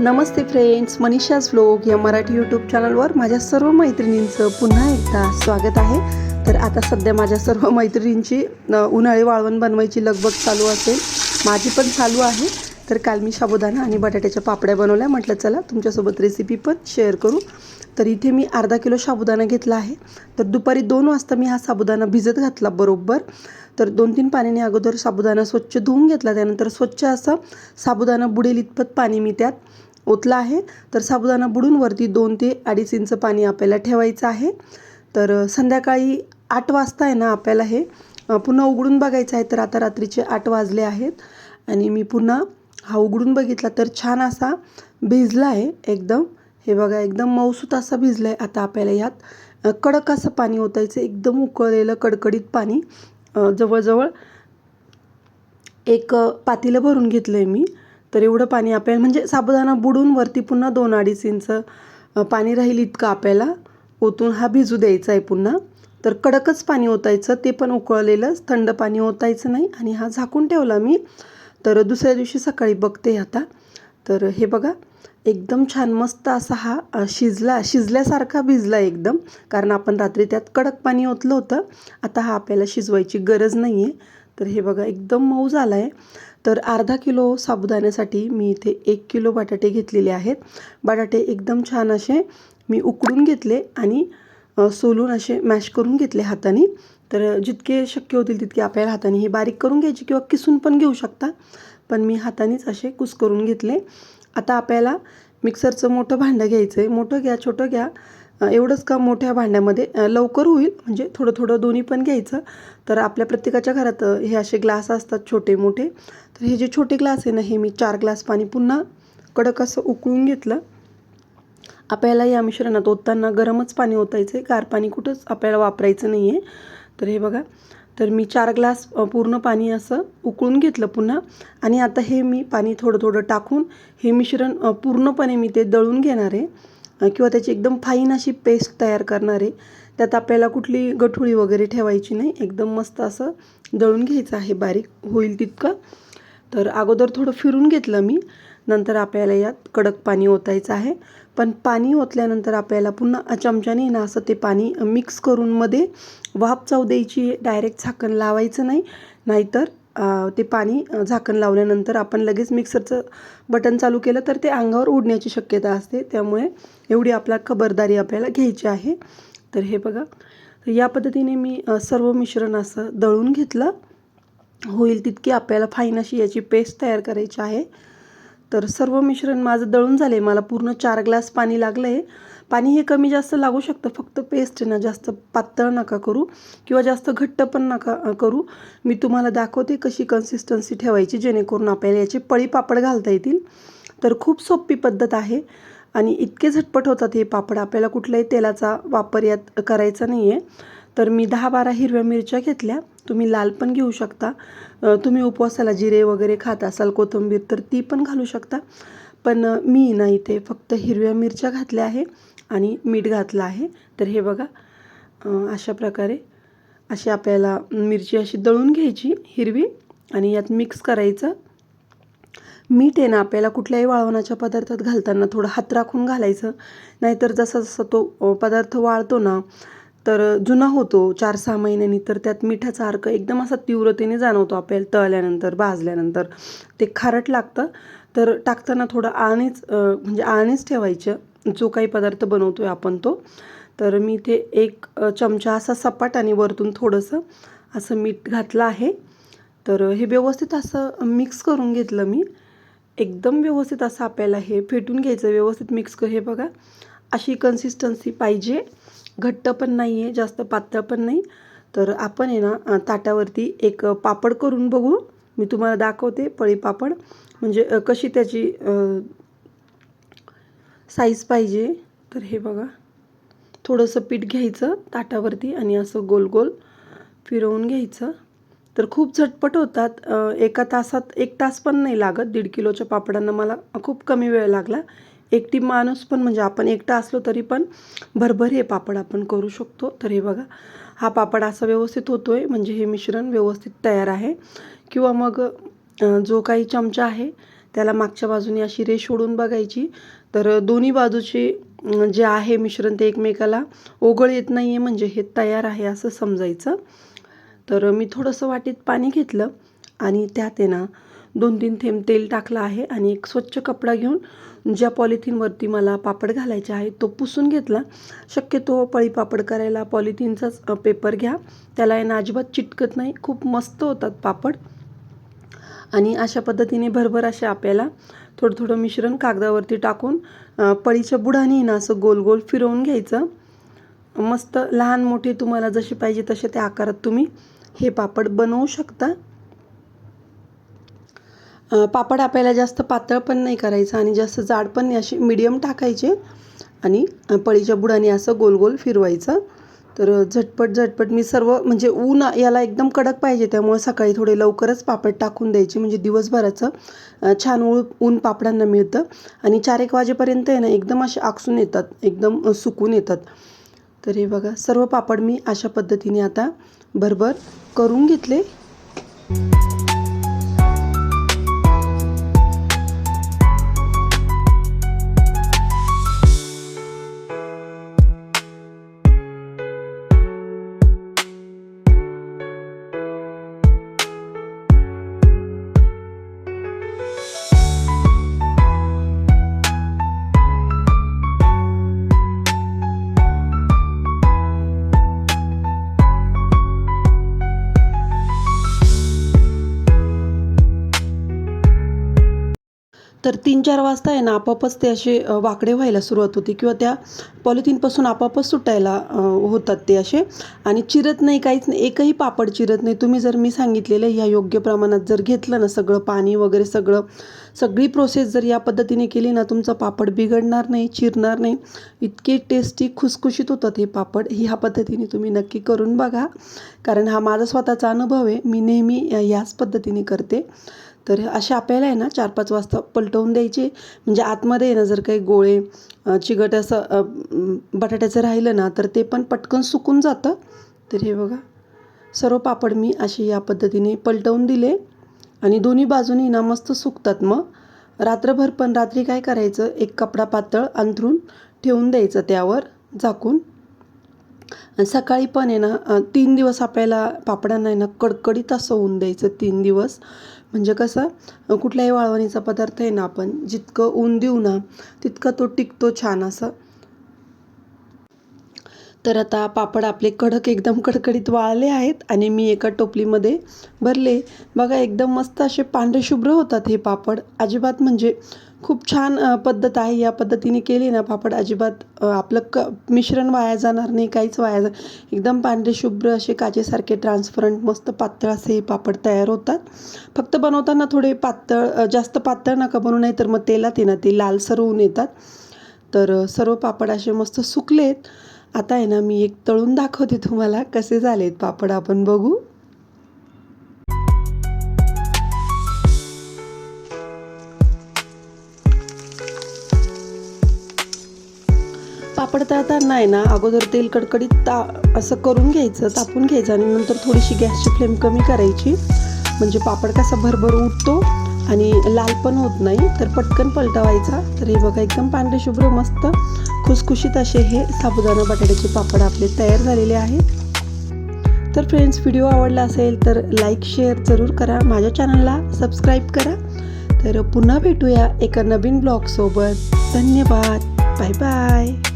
नमस्ते friends Manisha's vlog या Marathi YouTube चॅनलवर माझ्या सर्व मैत्रिणींचं पुन्हा एकदा स्वागत आहे. तर आता सध्या माझ्या सर्व मैत्रिणींची उन्हाळी वाळवण बनवायची लगबग चालू असेल. माझी पण चालू आहे. तर काल मी साबुदाणा आणि बटाट्याच्या पापड्या बनवल्या. म्हटलं चला तुमच्यासोबत रेसिपी पण शेअर करू. तर इथे मी अर्धा किलो साबुदाणा घेतला आहे. तर दुपारी दोन वाजता मी हा साबुदाणा भिजत घातला बरोबर. तर दोन तीन पाण्याने अगोदर साबुदाणा स्वच्छ धुवून घेतला त्यानंतर स्वच्छ असं साबुदाणा बुडेल इतपत पाणी मी त्यात ओतलं आहे. तर साबुदाणा बुडून वरती दोन ते अडीच इंच पाणी आपल्याला ठेवायचं आहे. तर संध्याकाळी आठ वाजता आहे ना आपल्याला हे पुन्हा उघडून बघायचं आहे. तर आता रात्रीचे आठ वाजले आहेत आणि मी पुन्हा हा उघडून बघितला तर छान असा भिजला आहे एकदम. हे बघा एकदम मऊसूत असा भिजला आहे. आता आपल्याला यात कडक असं पाणी ओतायचं एकदम उकळलेलं कडकडीत पाणी. जवळजवळ एक पातीलं पातेलं भरून घेतलं आहे मी. तर एवढं पाणी आपल्याला म्हणजे साबुदाणा बुडून वरती पुन्हा दोन अडीच इंच पाणी राहील इतकं आपल्याला. ओतून हा भिजू द्यायचा आहे पुन्हा. तर कडकच पाणी ओतायचं ते पण उकळलेलंच. थंड पाणी ओतायचं नाही आणि हा झाकून ठेवला मी. तर दुसऱ्या दिवशी सकाळी बघते आता. तर हे बघा एकदम छान मस्त असा हा शिजला शिजल्यासारखा भिजला एकदम कारण आपण रात्री त्यात कडक पाणी ओतलं होतं. आता हा आपल्याला शिजवायची गरज नाही आहे तर हे बघा एकदम मऊ झाला आहे तर अर्धा किलो साबुदाण्यासाठी मी इथे एक किलो बटाटे घेतलेले आहेत. बटाटे एकदम छान असे मी उकडून घेतले आणि सोलून असे मॅश करून घेतले हाताने. तर जितके शक्य होतील तितके आपल्याला हाताने हे बारीक करून घ्यायचे किंवा किसून पण घेऊ शकता. पण मी हातानेच असे कुस करून घेतले. आता आपल्याला मिक्सरचं मोठं भांडं घ्यायचं आहे मोठं घ्या छोटं घ्या. एवढंच का मोठ्या भांड्यामध्ये लवकर होईल. म्हणजे थोडं थोडं दोन्ही पण घ्यायचं. तर आपल्या प्रत्येकाच्या घरात हे असे ग्लास असतात छोटे मोठे. तर हे जे छोटे ग्लास आहे ना हे मी चार ग्लास पाणी पुन्हा कडक असं उकळून घेतलं. आपल्याला या मिश्रणात ओतताना गरमच पाणी ओतायचं आहे गार पाणी कुठंच आपल्याला वापरायचं नाही आहे तर हे बघा तर मी चार ग्लास पूर्ण पाणी असं उकळून घेतलं पुन्हा आणि आता हे मी पाणी थोडं थोडं टाकून हे मिश्रण पूर्णपणे मी ते दळून घेणार आहे. किंवा त्याची एकदम फाईन अशी पेस्ट तयार करणार आहे. त्यात आपल्याला कुठली गठुळी वगैरे ठेवायची नाही. एकदम मस्त असं दळून घ्यायचं आहे. बारीक होईल तितकं. तर अगोदर थोडं फिरून घेतलं मी. नंतर आपल्याला यात कडक पाणी ओतायचं आहे. पण पाणी ओतल्यानंतर आपल्याला पुन्हा चमच्याने ना असं ते पाणी मिक्स करून मध्ये वाफ चावू द्यायची डायरेक्ट झाकण लावायचं नाही. नाहीतर ते पाणी झाकण लावल्यानंतर आपण लगेच मिक्सरचं बटन चालू केलं तर ते अंगावर उडण्याची शक्यता असते. त्यामुळे एवढी आपला खबरदारी आपल्याला घ्यायची आहे. तर हे बघा. तर या पद्धतीने मी सर्व मिश्रण असं दळून घेतलं. होईल तितकी आपल्याला फाईन अशी याची पेस्ट तयार करायची आहे. तर सर्व मिश्रण माझं दळून झालं आहे मला पूर्ण चार ग्लास पाणी लागलं आहे पाणी हे कमी जास्त लागू शकतं. फक्त पेस्ट ना जास्त पातळ नका करू किंवा जास्त घट्ट पण नका करू. मी तुम्हाला दाखवते कशी कन्सिस्टन्सी ठेवायची जेणेकरून आपल्याला याचे पळी पापड घालता येतील. तर खूप सोपी पद्धत आहे आणि इतके झटपट होतात हे पापड. आपल्याला कुठल्याही तेलाचा वापर यात करायचा नाही आहे तर मी दहा बारा हिरव्या मिरच्या घेतल्या. तुम्ही लाल पण घेऊ शकता. तुम्ही उपवासाला जिरे वगैरे खात असाल कोथिंबीर तर ती पण घालू शकता. पण मी ना इथे फक्त हिरव्या मिरच्या घातल्या आहे आणि मीठ घातलं आहे. तर हे बघा अशा प्रकारे अशी आपल्याला मिरची अशी दळून घ्यायची हिरवी आणि यात मिक्स करायचं. मीठ आहे ना आपल्याला कुठल्याही वाळवणाच्या पदार्थात घालताना थोडं हात राखून घालायचं. नाहीतर जसा जसा तो पदार्थ वाळतो ना तर जुना होतो चार सहा महिन्यांनी तर त्यात मिठाचा अर्क एकदम असा तीव्रतेने जाणवतो आपल्याला तळल्यानंतर भाजल्यानंतर. ते खारट लागतं तर टाकताना थोडं आणीच म्हणजे आणीच ठेवायचं. जो काही पदार्थ बनवतो आहे आपण तो. तर मी इथे एक चमचा असा सपाट आणि वरतून थोडंसं असं मीठ घातलं आहे. तर हे व्यवस्थित असं मिक्स करून घेतलं मी. एकदम व्यवस्थित असं आपल्याला हे फेटून घ्यायचं व्यवस्थित मिक्स कर हे बघा. अशी कन्सिस्टन्सी पाहिजे. घट्ट पण नाही आहे जास्त पातळ पण नाही. तर आपण आहे ना ताटावरती एक पापड करून बघू. मी तुम्हाला दाखवते पळी पापड. म्हणजे कशी त्याची साईज पाहिजे. तर हे बघा. थोडंसं पीठ घ्यायचं ताटावरती आणि असं गोल गोल फिरवून घ्यायचं. तर खूप झटपट होतात. एका तासात एक तास पण नाही लागत. दीड किलोच्या पापडांना मला खूप कमी वेळ लागला. एकटी माणूस पण म्हणजे आपण एकटा असलो तरी पण भरभर हे पापड आपण करू शकतो. तर हे बघा हा पापड असा व्यवस्थित होतो आहे म्हणजे हे मिश्रण व्यवस्थित तयार आहे. किंवा मग जो काही चमचा आहे त्याला मागच्या बाजूने अशी रेष ओढून बघायची. तर दोन्ही बाजूचे जे आहे मिश्रण ते एकमेकाला ओघळ येत नाही आहे म्हणजे हे तयार आहे असं समजायचं. तर मी थोडंसं वाटीत पाणी घेतलं आणि त्यात आहे ना दोन तीन थेंब तेल टाकलं आहे आणि एक स्वच्छ कपडा घेऊन ज्या पॉलिथिनवरती मला पापड घालायचे आहे तो पुसून घेतला. शक्यतो पळी पापड करायला पॉलिथिनचाच पेपर घ्या. त्याला आहे ना अजिबात चिटकत नाही. खूप मस्त होतात पापड. आणि अशा पद्धतीने भरभर असे आपल्याला थोडं थोडं मिश्रण कागदावरती टाकून पळीच्या बुडाने ना असं गोल गोल फिरवून घ्यायचं. मस्त लहान मोठे तुम्हाला जसे पाहिजे तसे त्या आकारात तुम्ही हे पापड बनवू शकता. पापड आपल्याला जास्त पातळ पण नाही करायचं आणि जास्त जाड पण नाही असे मिडियम टाकायचे. आणि पळीच्या बुडाने असं गोल गोल फिरवायचं. तर झटपट झटपट मी सर्व म्हणजे ऊन याला एकदम कडक पाहिजे त्यामुळे सकाळी थोडे लवकरच पापड टाकून द्यायचे. म्हणजे दिवसभराचं छान ऊळ ऊन पापडांना मिळतं. आणि चार एक वाजेपर्यंत आहे ना एकदम असे आकसून येतात एकदम सुकून येतात. तर हे बघा सर्व पापड मी अशा पद्धतीने आता भरभर करून घेतले. तर तीन चार वाजता आहे ना आपापच ते असे वाकडे व्हायला सुरुवात होती किंवा त्या पॉलिथिनपासून आपापच सुटायला होतात ते असे. आणि चिरत नाही काहीच नाही एकही पापड चिरत नाही. तुम्ही जर मी सांगितलेलं ह्या योग्य प्रमाणात जर घेतलं ना सगळं पाणी वगैरे सगळं सगळी प्रोसेस जर या पद्धतीने केली ना तुमचा पापड बिघडणार नाही चिरणार नाही. इतके टेस्टी खुसखुशीत होतात हे पापड. ह्या पद्धतीने तुम्ही नक्की करून बघा. कारण हा माझा स्वतःचा अनुभव आहे. मी नेहमी याच पद्धतीने करते. तर असे आपल्याला आहे ना चार पाच वाजता पलटवून द्यायचे. म्हणजे आतमध्ये आहे ना जर काही गोळे चिगट असं बटाट्याचं राहिलं ना तर ते पण पटकन सुकून जातं. तर हे बघा. सर्व पापड मी असे या पद्धतीने पलटवून दिले. आणि दोन्ही बाजूनी ना मस्त सुकतात मग. रात्रभर पण रात्री काय करायचं? एक कपडा पातळ अंथरून ठेवून द्यायचं त्यावर झाकून. सकाळी पण आहे ना तीन दिवस आपल्याला पापडांना आहे ना कडकडीत असं होऊन द्यायचं तीन दिवस. म्हणजे कसं कुठल्याही वाळवणीचा पदार्थ आहे ना आपण जितकं ऊन देऊ ना तितका तो टिकतो छान असं. तर आता पापड आपले कडक एकदम कडकडीत वाळले आहेत आणि मी एका टोपलीमध्ये भरले. बघा एकदम मस्त असे पांढरे शुभ्र होतात हे पापड. अजिबात म्हणजे खूप छान पद्धत आहे. या पद्धतीने केली ना पापड अजिबात आपलं क मिश्रण वाया जाणार नाही काहीच वाया जा एकदम पांढरे शुभ्र असे काचेसारखे ट्रान्सपरंट मस्त पातळ असे हे पापड तयार होतात. फक्त बनवताना थोडे पातळ जास्त पातळ नका बनवू नाही तर मग तेलात येणार ना ते लालसर होऊन येतात. तर सर्व पापड असे मस्त सुकलेत. आता आहे ना मी एक तळून दाखवते तुम्हाला कसे झालेत पापड. आपण बघू. पापड तळताना आहे ना अगोदर तेल कडकडीत ता असं करून घ्यायचं तापून घ्यायचं आणि नंतर थोडीशी गॅसची फ्लेम कमी करायची. म्हणजे पापड कसा भरभर उठतो आणि लाल पण होत नाही तर पटकन पलटवायचा. तर हे बघा एकदम पांढरे शुभ्र मस्त खुसखुशीत असे हे साबुदाणा बटाट्याचे पापड आपले तयार झालेले आहेत. तर फ्रेंड्स व्हिडिओ आवडला असेल तर लाईक शेअर जरूर करा. माझ्या चॅनलला सबस्क्राईब करा. तर पुन्हा भेटूया एका नवीन ब्लॉगसोबत धन्यवाद. Bye bye